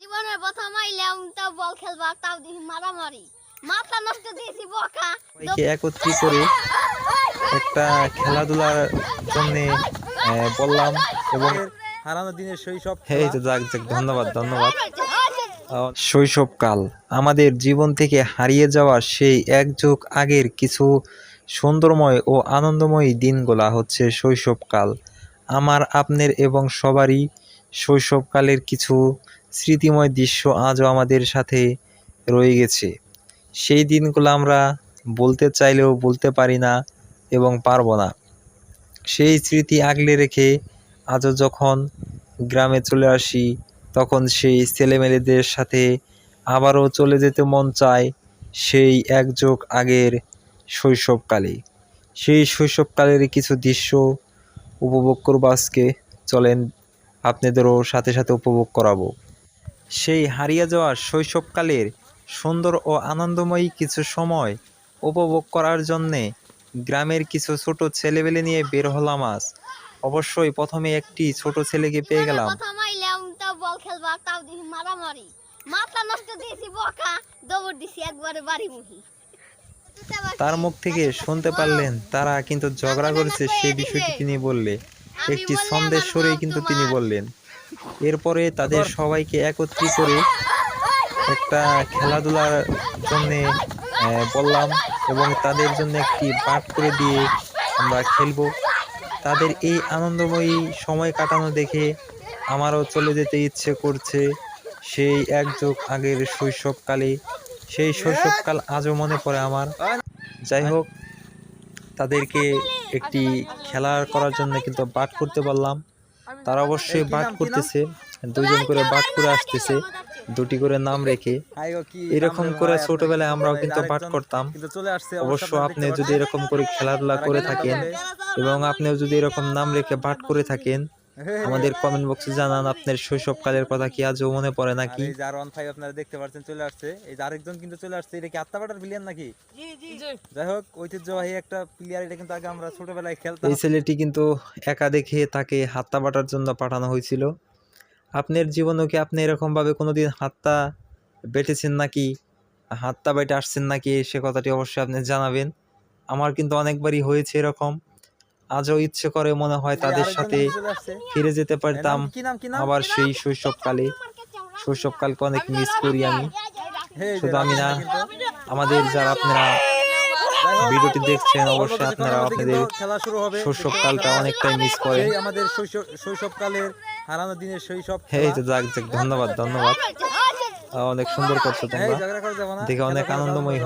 জীবনের প্রথম আইলাম তাও বল খেলবা তাও দিহি মারামারি। মাথা নষ্ট দিয়েছি বকা। একত্রিত করে একটা খেলাধুলার জন্য বললাম এবং হারানো দিনের শৈশব এই তো যাক যাক ধন্যবাদ ধন্যবাদ। শৈশবকাল আমাদের জীবন থেকে হারিয়ে যাওয়া সেই এক যুগ আগের কিছু সুন্দরময় ও আনন্দময় দিনগুলা হচ্ছে শৈশবকাল। আমার আপনার এবং সবারই শৈশবকালের কিছু স্মৃতিময় দৃশ্য আজও আমাদের সাথে রয়ে গেছে। সেই দিনগুলো আমরা বলতে চাইলেও বলতে পারি না এবং পারব না। সেই স্মৃতি আগলে রেখে আজও যখন গ্রামে চলে আসি, তখন সেই ছেলেমেয়েদের সাথে আবারও চলে যেতে মন চায় সেই একযোগ আগের শৈশবকালে। সেই শৈশবকালের কিছু দৃশ্য উপভোগ করব আজকে। চলেন, আপনাদেরও সাথে সাথে উপভোগ করাবো। সেই হারিয়ে যাওয়া শৈশবকালের সুন্দর ও আনন্দময়ী কিছু সময় উপভোগ করার জন্যে গ্রামের কিছু ছোট ছেলেবেলে নিয়ে বের হলাম আজ। অবশ্যই প্রথমে একটি ছোট ছেলেকে পেয়ে গেলাম। তার মুখ থেকে শুনতে পারলেন তারা কিন্তু ঝগড়া করেছে সেই বিষয়টি তিনি বললে। একটি ছন্দের সুরেই কিন্তু তিনি বললেন। এরপরে তাদের সবাইকে একত্রিত করে একটা খেলাধুলার জন্য বললাম এবং তাদের জন্য একটি পাঠ করে দিয়ে আমরা খেলব। তাদের এই আনন্দময়ী সময় কাটানো দেখে আমারও চলে যেতে ইচ্ছে করছে সেই এক যুগ আগের শৈশবকালে। সেই শৈশবকাল আজও মনে পড়ে আমার। যাই হোক, তাদেরকে একটি খেলা করার জন্য কিন্তু বাট করতে বললাম। তারা অবশ্যই বাট করতেছে। দুজন করে বাট করে আসতেছে। দুটি করে নাম রেখে। এরকম করে ছোটবেলায় আমরাও কিন্তু বাট করতাম। কিন্তু চলে আসছে অবশ্য আপনি যদি এরকম করে খেলাধুলা করে থাকেন এবং আপনিও যদি এরকম নাম রেখে বাট করে থাকেন আমাদের কমেন্ট বক্সে জানান আপনার শৈশবকালের কথা কি আজও মনে পড়ে নাকি? এই যে আর ওয়ান ফাইভ আপনারা দেখতে পাচ্ছেন চলে আসছে। এই যে আরেকজন কিন্তু চলে আসছে এটা কি আত্মাবাটার প্লেয়ার নাকি? যাই হোক ঐতিহ্যবাহী একটা প্লেয়ার এটা কিন্তু আগে আমরা ছোটবেলায় খেলতাম। এই ছেলেটি কিন্তু একা দেখে তাকে হাত্তা বাটার জন্য পাঠানো হয়েছিল। আপনার জীবনেও কি আপনি এরকমভাবে কোনোদিন হাত্তা বেটেছেন নাকি? হাত্তা বাইটে আসছেন নাকি? সে কথাটি অবশ্যই আপনি জানাবেন। আমার কিন্তু অনেকবারই হয়েছে এরকম। আজও ইচ্ছে করে মনে হয় তাদের সাথে। ফিরে যেতে পারতাম। আবার সেই শৈশবকালে শৈশবকালকে অনেক মিস করি আমি। শুধু আমি না আমাদের যারা আপনারা ভিডিওটি দেখছেন অবশ্যই আপনারা আপনাদের কিন্তু খেলা শুরু হবে। শৈশবকালটা অনেকটাই মিস করেন। সেই আমাদের শৈশব শৈশবকালের হারানো দিনের শৈশব এই খেলা। তো যাক যাক ধন্যবাদ ধন্যবাদ। অনেক সুন্দর করছ তোমরা। করা দেখে অনেক করা আনন্দময়